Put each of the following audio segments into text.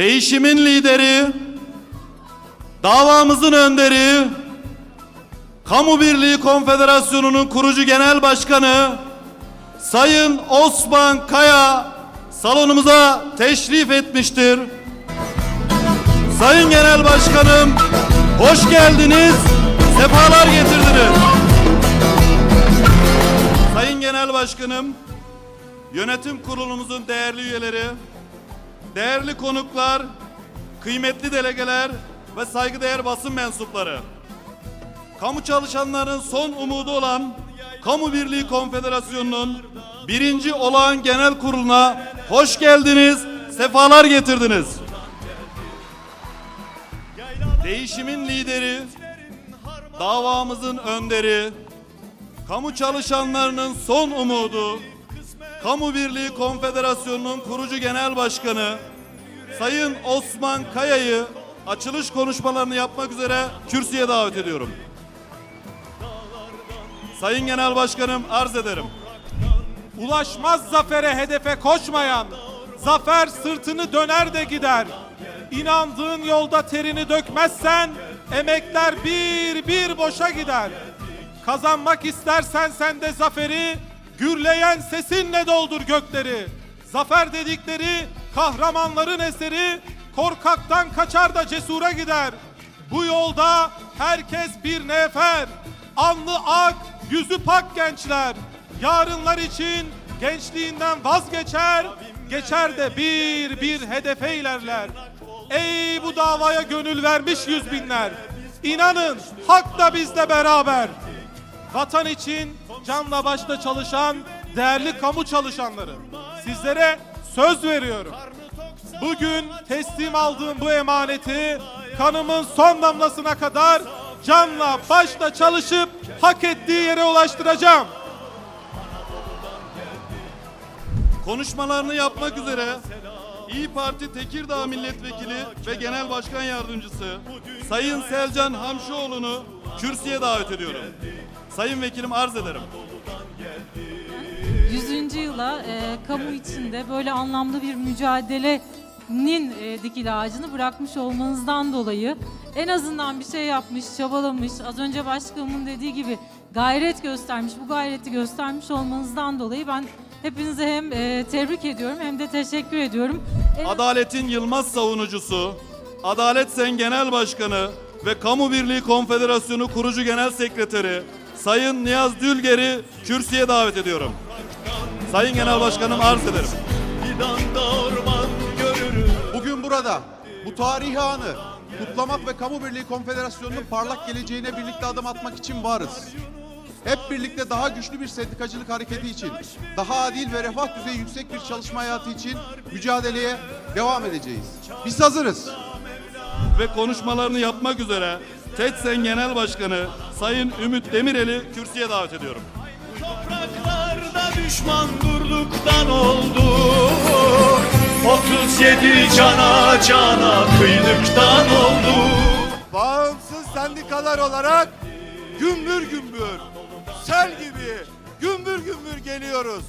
değişimin lideri, davamızın önderi, Kamu Birliği Konfederasyonu'nun kurucu genel başkanı Sayın Osman Kaya salonumuza teşrif etmiştir. Sayın Genel Başkanım, hoş geldiniz, sefalar getirdiniz. Sayın Genel Başkanım, yönetim kurulumuzun değerli üyeleri, değerli konuklar, kıymetli delegeler ve saygıdeğer basın mensupları. Kamu çalışanlarının son umudu olan Kamu Birliği Konfederasyonu'nun birinci olağan genel kuruluna hoş geldiniz, sefalar getirdiniz. Değişimin lideri, davamızın önderi, kamu çalışanlarının son umudu, Kamu Birliği Konfederasyonu'nun kurucu genel başkanı Sayın Osman Kaya'yı açılış konuşmalarını yapmak üzere kürsüye davet ediyorum. Sayın Genel Başkanım arz ederim. Ulaşmaz zafere hedefe koşmayan, zafer sırtını döner de gider. İnandığın yolda terini dökmezsen, emekler bir bir boşa gider. Kazanmak istersen sen de zaferi, gürleyen sesinle doldur gökleri. Zafer dedikleri kahramanların eseri, korkaktan kaçar da cesura gider. Bu yolda herkes bir nefer, alnı ak, yüzü pak gençler. Yarınlar için gençliğinden vazgeçer, geçer de bir bir hedefe ilerler. Ey bu davaya gönül vermiş yüz binler. İnanın hak da bizle beraber. Vatan için canla başla çalışan değerli kamu çalışanları. Sizlere söz veriyorum. Bugün teslim aldığım bu emaneti kanımın son damlasına kadar canla başla çalışıp hak ettiği yere ulaştıracağım. Konuşmalarını yapmak üzere İyi Parti Tekirdağ Milletvekili ve Genel Başkan Yardımcısı Sayın Selcan Hamşoğlu'nu kürsüye davet ediyorum. Sayın Vekilim arz ederim. 100. yıla e, kamu içinde böyle anlamlı bir mücadelenin e, dikili ağacını bırakmış olmanızdan dolayı en azından bir şey yapmış, çabalamış, az önce başkanımın dediği gibi gayret göstermiş, bu gayreti göstermiş olmanızdan dolayı ben hepinize hem e, tebrik ediyorum hem de teşekkür ediyorum. En Adaletin Yılmaz savunucusu, Adalet Sen Genel Başkanı ve Kamu Birliği Konfederasyonu Kurucu Genel Sekreteri Sayın Niyaz Dülger'i kürsüye davet ediyorum. Sayın Genel Başkanım arz ederim. Bugün burada bu tarihi anı kutlamak ve Kamu Birliği Konfederasyonu'nun parlak geleceğine birlikte adım atmak için varız. Hep birlikte daha güçlü bir sendikacılık hareketi için, daha adil ve refah düzeyi yüksek bir çalışma hayatı için mücadeleye devam edeceğiz. Biz hazırız. ve konuşmalarını yapmak üzere TETSEN Genel Başkanı Sayın Ümit Demirel'i kürsüye davet ediyorum. Topraklarda düşman durduktan oldu 37 cana cana kıydıktan oldu bağımsız sendikalar olarak gümbür gümbür, sel gibi gümbür gümbür geliyoruz.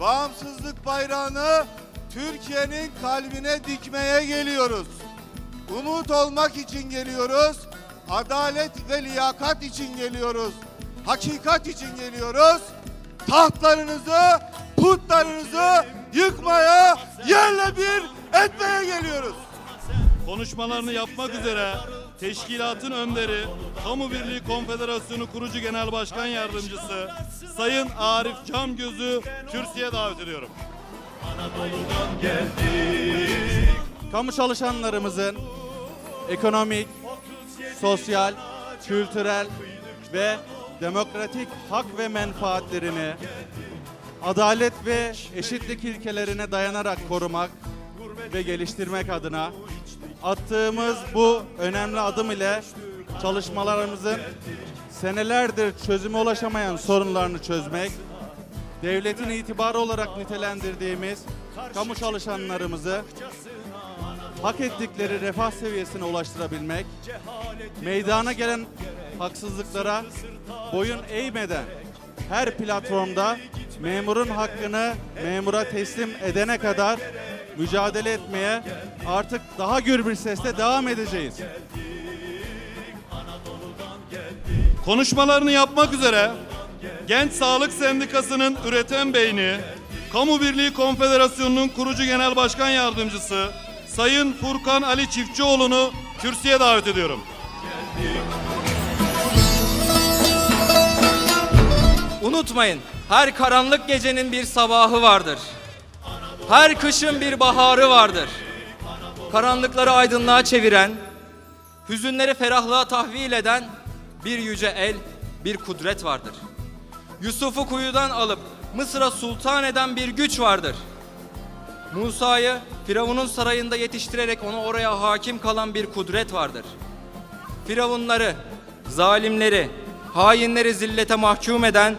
Bağımsızlık bayrağını Türkiye'nin kalbine dikmeye geliyoruz. Umut olmak için geliyoruz. Adalet ve liyakat için geliyoruz. Hakikat için geliyoruz. Tahtlarınızı, putlarınızı yıkmaya, yerle bir etmeye geliyoruz. Konuşmalarını yapmak üzere teşkilatın önderi, Kamu Birliği Konfederasyonu Kurucu Genel Başkan Yardımcısı Sayın Arif Camgöz'ü kürsüye davet ediyorum. kamu çalışanlarımızın ekonomik, sosyal, kültürel ve demokratik hak ve menfaatlerini adalet ve eşitlik ilkelerine dayanarak korumak ve geliştirmek adına attığımız bu önemli adım ile çalışmalarımızın senelerdir çözüme ulaşamayan sorunlarını çözmek, devletin itibarı olarak nitelendirdiğimiz kamu çalışanlarımızı hak ettikleri refah seviyesine ulaştırabilmek, meydana gelen haksızlıklara boyun eğmeden her platformda memurun hakkını memura teslim edene kadar mücadele etmeye artık daha gür bir sesle devam edeceğiz. Konuşmalarını yapmak üzere Genç Sağlık Sendikası'nın üreten beyni, Kamu Birliği Konfederasyonu'nun kurucu genel başkan yardımcısı Sayın Furkan Ali Çiftçioğlu'nu kürsüye davet ediyorum. Unutmayın, her karanlık gecenin bir sabahı vardır. Her kışın bir baharı vardır. Karanlıkları aydınlığa çeviren, hüzünleri ferahlığa tahvil eden bir yüce el, bir kudret vardır. Yusuf'u kuyudan alıp Mısır'a sultan eden bir güç vardır. Musa'yı Firavun'un sarayında yetiştirerek onu oraya hakim kalan bir kudret vardır. Firavunları, zalimleri, hainleri zillete mahkum eden,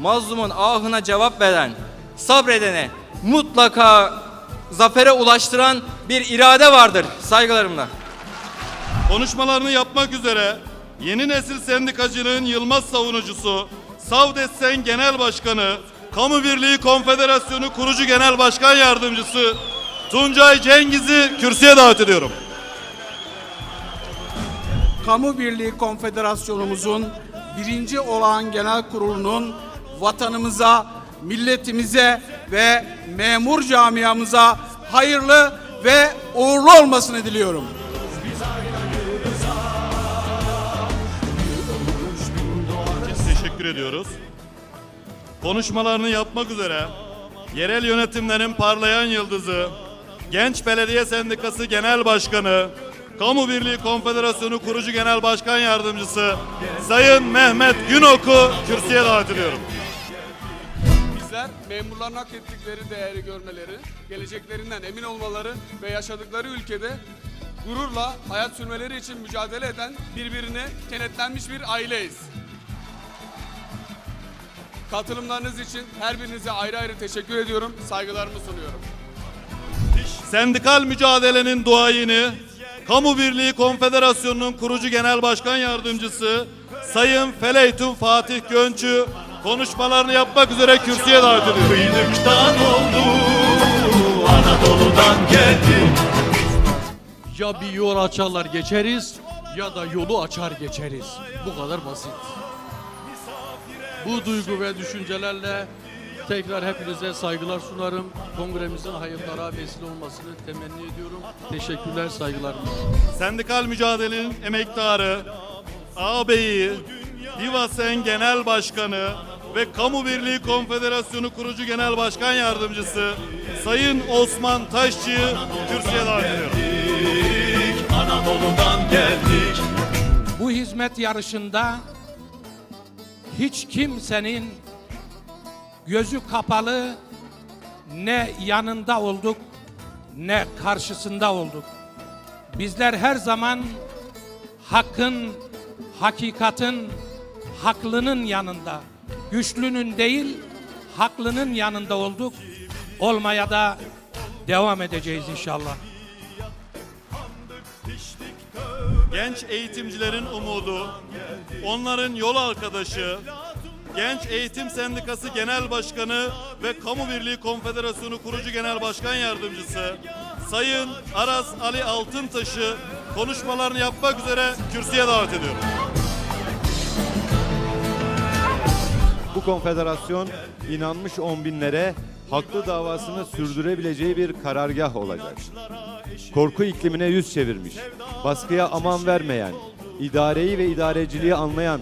mazlumun ahına cevap veren, sabredene mutlaka zafere ulaştıran bir irade vardır saygılarımla. Konuşmalarını yapmak üzere yeni nesil sendikacılığın yılmaz savunucusu, Savdessen Genel Başkanı, Kamu Birliği Konfederasyonu Kurucu Genel Başkan Yardımcısı Tuncay Cengiz'i kürsüye davet ediyorum. Kamu Birliği Konfederasyonumuzun birinci olağan genel kurulunun vatanımıza, milletimize ve memur camiamıza hayırlı ve uğurlu olmasını diliyorum. Teşekkür ediyoruz. Konuşmalarını yapmak üzere yerel yönetimlerin parlayan yıldızı, Genç Belediye Sendikası Genel Başkanı, Kamu Birliği Konfederasyonu Kurucu Genel Başkan Yardımcısı Sayın Mehmet Günok'u kürsüye davet ediyorum. Bizler memurların hak ettikleri değeri görmeleri, geleceklerinden emin olmaları ve yaşadıkları ülkede gururla hayat sürmeleri için mücadele eden birbirine kenetlenmiş bir aileyiz. Katılımlarınız için her birinize ayrı ayrı teşekkür ediyorum, saygılarımı sunuyorum. Sendikal mücadelenin duayeni, Kamu Birliği Konfederasyonu'nun kurucu genel başkan yardımcısı Sayın Feleytun Fatih Gönçü konuşmalarını yapmak üzere kürsüye davet ediyorum. Kıydıktan oldu Anadolu'dan geldi Ya bir yol açarlar geçeriz ya da yolu açar geçeriz. Bu kadar basit. Bu duygu ve düşüncelerle tekrar hepinize saygılar sunarım. Kongremizin hayırlara vesile olmasını temenni ediyorum. Teşekkürler, saygılar. Sendikal mücadelenin emektarı, ağabeyi, Divasen Genel Başkanı ve Kamu Birliği Konfederasyonu Kurucu Genel Başkan Yardımcısı Sayın Osman Taşçı'yı kürsüye davet ediyorum. Anadolu'dan geldik bu hizmet yarışında hiç kimsenin gözü kapalı ne yanında olduk ne karşısında olduk. Bizler her zaman hakkın, hakikatin, haklının yanında, güçlünün değil, haklının yanında olduk. Olmaya da devam edeceğiz inşallah. Genç eğitimcilerin umudu, onların yol arkadaşı, Genç Eğitim Sendikası Genel Başkanı ve Kamu Birliği Konfederasyonu Kurucu Genel Başkan Yardımcısı Sayın Aras Ali Altıntaş'ı konuşmalarını yapmak üzere kürsüye davet ediyorum. Bu konfederasyon inanmış on binlere haklı davasını sürdürebileceği bir karargah olacak. Korku iklimine yüz çevirmiş, baskıya aman vermeyen, idareyi ve idareciliği anlayan,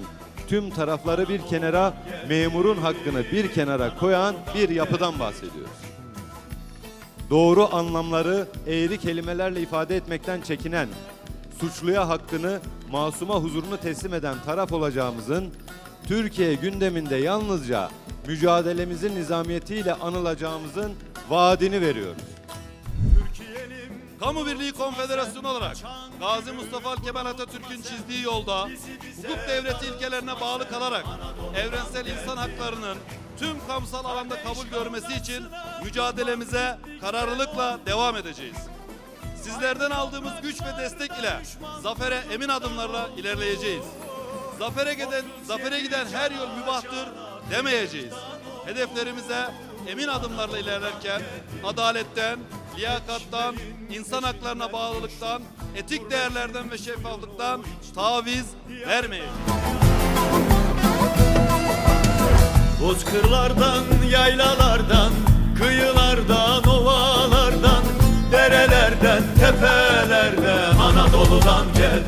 tüm tarafları bir kenara, memurun hakkını bir kenara koyan bir yapıdan bahsediyoruz. Doğru anlamları eğri kelimelerle ifade etmekten çekinen, suçluya hakkını, masuma huzurunu teslim eden taraf olacağımızın Türkiye gündeminde yalnızca mücadelemizin nizamiyetiyle anılacağımızın vaadini veriyoruz. Kamu Birliği Konfederasyonu olarak Gazi Mustafa Kemal Atatürk'ün çizdiği yolda hukuk devleti ilkelerine bağlı kalarak evrensel insan haklarının tüm kamusal alanda kabul görmesi için mücadelemize kararlılıkla devam edeceğiz. Sizlerden aldığımız güç ve destek ile zafere emin adımlarla ilerleyeceğiz. Zafere giden, zafere giden her yol mübahtır demeyeceğiz. Hedeflerimize emin adımlarla ilerlerken adaletten, liyakattan, insan haklarına bağlılıktan, etik değerlerden ve şeffaflıktan taviz vermeyin. Bozkırlardan, yaylalardan, kıyılardan, ovalardan, derelerden, tepelerden, Anadolu'dan gel.